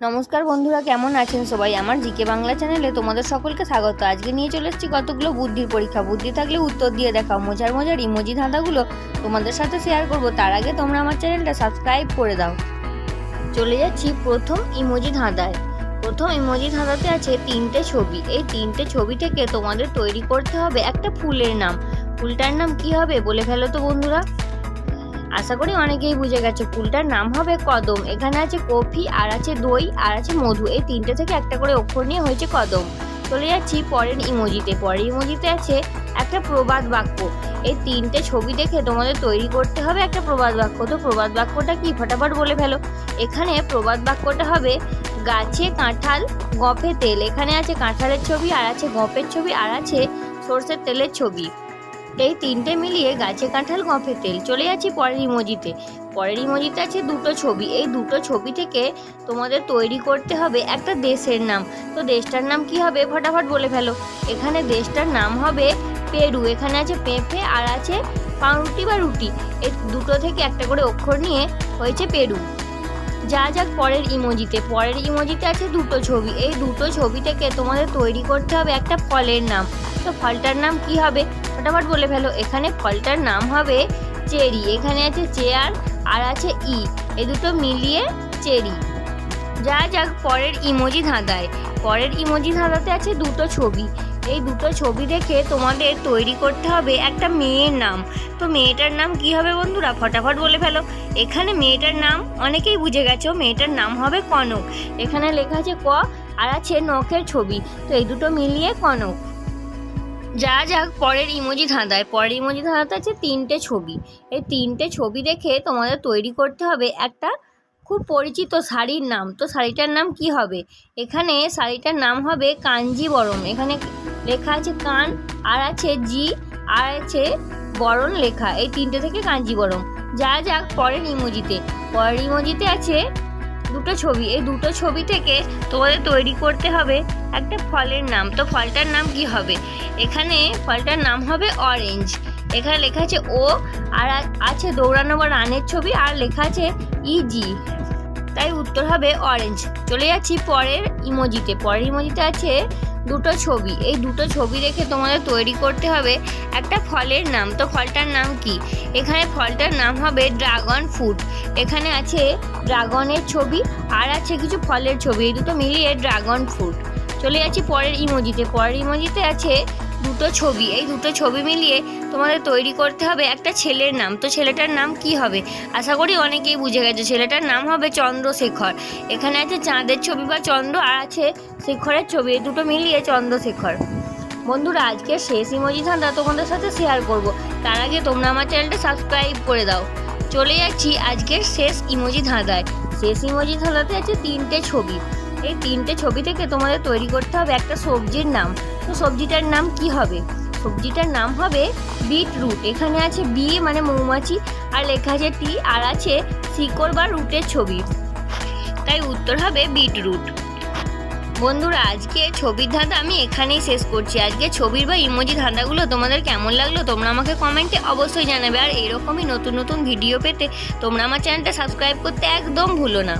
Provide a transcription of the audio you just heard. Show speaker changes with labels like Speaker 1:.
Speaker 1: নমস্কার বন্ধুরা, কেমন আছেন সবাই? আমার জিকে বাংলা চ্যানেলে তোমাদের সকলকে স্বাগত। আজকে নিয়ে চলে এসেছি কতগুলো বুদ্ধির পরীক্ষা। বুদ্ধি থাকলে উত্তর দিয়ে দেখাও। মজার মজার ইমোজি ধাঁধাগুলো তোমাদের সাথে শেয়ার করব। তার আগে তোমরা আমার চ্যানেলটা সাবস্ক্রাইব করে দাও। চলে যাচ্ছি প্রথম ইমোজি ধাঁধায়। প্রথম ইমোজি ধাঁধাতে আছে তিনটে ছবি। এই তিনটে ছবি থেকে তোমাদের তৈরি করতে হবে একটা ফুলের নাম। ফুলটার নাম কি হবে বলে ফেলো তো বন্ধুরা। আশা করি অনেকেই বুঝে গেছে ফুলটার নাম হবে কদম। এখানে আছে কফি, আর আছে দই, আর আছে মধু। এই তিনটে থেকে একটা করে অক্ষর নিয়ে হয়েছে কদম। চলে যাচ্ছি পরের ইমোজিতে। পরের ইমোজিতে আছে একটা প্রবাদ বাক্য। এই তিনটে ছবি দেখে তোমাদের তৈরি করতে হবে একটা প্রবাদ বাক্য। তো প্রবাদ বাক্যটা কি? ফটাফট বলে ফেলো। এখানে প্রবাদ বাক্যটা হবে, গাছে কাঁঠাল গফে তেল। এখানে আছে কাঁঠালের ছবি, আর আছে গফের ছবি, আর আছে সর্ষের তেলের ছবি। এই তিনটে মিলিয়ে গাছে কাঁঠাল গফে তেল। চলে যাচ্ছি পরের ইমোজিতে। পরের ইমোজিতে আছে দুটো ছবি। এই দুটো ছবি থেকে তোমাদের তৈরি করতে হবে একটা দেশের নাম। তো দেশটার নাম কি হবে? ফটাফট বলে ফেলো। এখানে দেশটার নাম হবে পেরু। এখানে আছে পেঁপে আর আছে পাউরুটি বা রুটি। এই দুটো থেকে একটা করে অক্ষর নিয়ে হয়েছে পেরু। যা যাক পরের ইমোজিতে। পরের ইমোজিতে আছে দুটো ছবি। এই দুটো ছবি থেকে তোমাদের তৈরি করতে হবে একটা ফলের নাম। তো ফলটার নাম কি হবে? ফটাফট বলে ফেলো। এখানে ফলটার নাম হবে চেরি, এখানে আছে চেয়ার আর আছে ই। এই দুটো মিলিয়ে চেরি। যা যাক পরের ইমোজি ধাঁধায়। পরের ইমোজি ধাঁধাতে আছে দুটো ছবি। এই দুটো ছবি দেখে তোমাদের তৈরি করতে হবে একটা মেয়ের নাম। তো মেয়েটার নাম কি হবে বন্ধুরা? ফটাফট বলে ফেলো। এখানে মেয়েটার নাম অনেকেই বুঝে গেছো। মেয়েটার নাম হবে কনক। এখানে লেখা আছে ক আর আছে নখের ছবি। তো এই দুটো মিলিয়ে কনক। যা যাক, পরের ইমোজি ধাঁধায়। পরের ইমোজি ধাঁধাতে আছে তিনটে ছবি। এই তিনটে ছবি দেখে তোমাদের তৈরি করতে হবে একটা খুব পরিচিত শাড়ির নাম। তো শাড়িটার নাম কি হবে? এখানে শাড়িটার নাম হবে কাঞ্জিবরম। এখানে লেখা আছে কান, আর আছে জি, আর আছে বরণ লেখা। এই তিনটে থেকে কাঞ্জিবরম। যা যাক, পরের ইমোজিতে। পরের ইমোজিতে আছে দুটো ছবি। এই দুটো ছবি থেকে তোমাদের তৈরি করতে হবে একটা ফলের নাম। তো ফলটার নাম কি হবে? এখানে ফলটার নাম হবে অরেঞ্জ এখানে লেখা আছে ও আর আছে দৌড়ানো বা রানের ছবি আর লেখা আছে ইজি তাই উত্তর হবে অরেঞ্জ চলে যাচ্ছি পরের ইমোজিতে পরের ইমোজিতে আছে দুটো ছবি। এই দুটো ছবি দেখে তোমাদের তৈরি করতে হবে একটা ফলের নাম। তো ফলটার নাম কি? এখানে ফলটার নাম হবে ড্রাগন ফ্রুট। এখানে আছে ড্রাগনের ছবি আর আছে কিছু ফলের ছবি। এই দুটো মিলিয়ে ড্রাগন ফ্রুট। চলে যাচ্ছি পরের ইমোজিতে। পরের ইমোজিতে আছে দুটো ছবি, এই দুটো ছবি মিলিয়ে তোমাদের তৈরি করতে হবে একটা ছেলের নাম। তো ছেলেটার নাম কি হবে? আশা করি অনেকেই বুঝে গেছে, ছেলেটার নাম হবে চন্দ্রশেখর। এখানে আছে চাঁদের ছবি বা চন্দ্র, আর আছে শেখরের ছবি, এই দুটো মিলিয়ে চন্দ্রশেখর। বন্ধুরা, আজকে শেষ ইমোজি ধাঁধা তোমাদের সাথে শেয়ার করব। তার আগে তোমরা আমার চ্যানেলটা সাবস্ক্রাইব করে দাও। চলে যাচ্ছি আজকের শেষ ইমোজি ধাঁধায় শেষ ইমোজি ধাঁধাতে আছে তিনটে ছবি। এই তিনটে ছবি থেকে তোমাদের তৈরি করতে হবে একটা সবজির নাম। তো সবজিটার নাম কি হবে? সবজিটার নাম হবে বিটরুট। এখানে আছে বি মানে মৌমাছি, আর লেখা আছে টি, আর আছে শিকড় বা রুটের ছবি। তাই উত্তর হবে বিটরুট। বন্ধুরা, আজকে ছবির ধাঁধা আমি এখানেই শেষ করছি। আজকে ছবির বা ইমোজি ধাঁধাগুলো তোমাদের কেমন লাগল তোমরা আমাকে কমেন্টে অবশ্যই জানাবে। আর এরকমই নতুন নতুন ভিডিও পেতে তোমরা আমার চ্যানেলটা সাবস্ক্রাইব করতে একদম ভুলো না।